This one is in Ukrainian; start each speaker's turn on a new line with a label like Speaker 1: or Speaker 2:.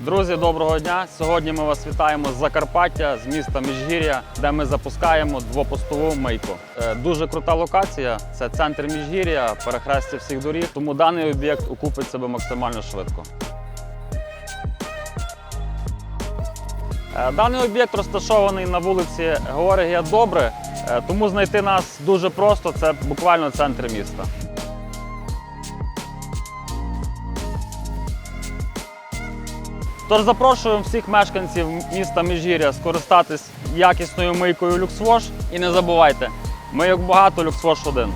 Speaker 1: Друзі, доброго дня! Сьогодні ми вас вітаємо з Закарпаття, з міста Міжгір'я, де ми запускаємо двопостову мийку. Е, Дуже крута локація. Це центр Міжгір'я, перехрестя всіх доріг. Тому даний об'єкт окупить себе максимально швидко. Е, Даний об'єкт розташований на вулиці Георгія Добре, е, тому знайти нас дуже просто. Це буквально центр міста. Тож запрошуємо всіх мешканців міста Міжгір'я скористатись якісною мийкою LuxWash. І не забувайте, мийок багато, LuxWash один.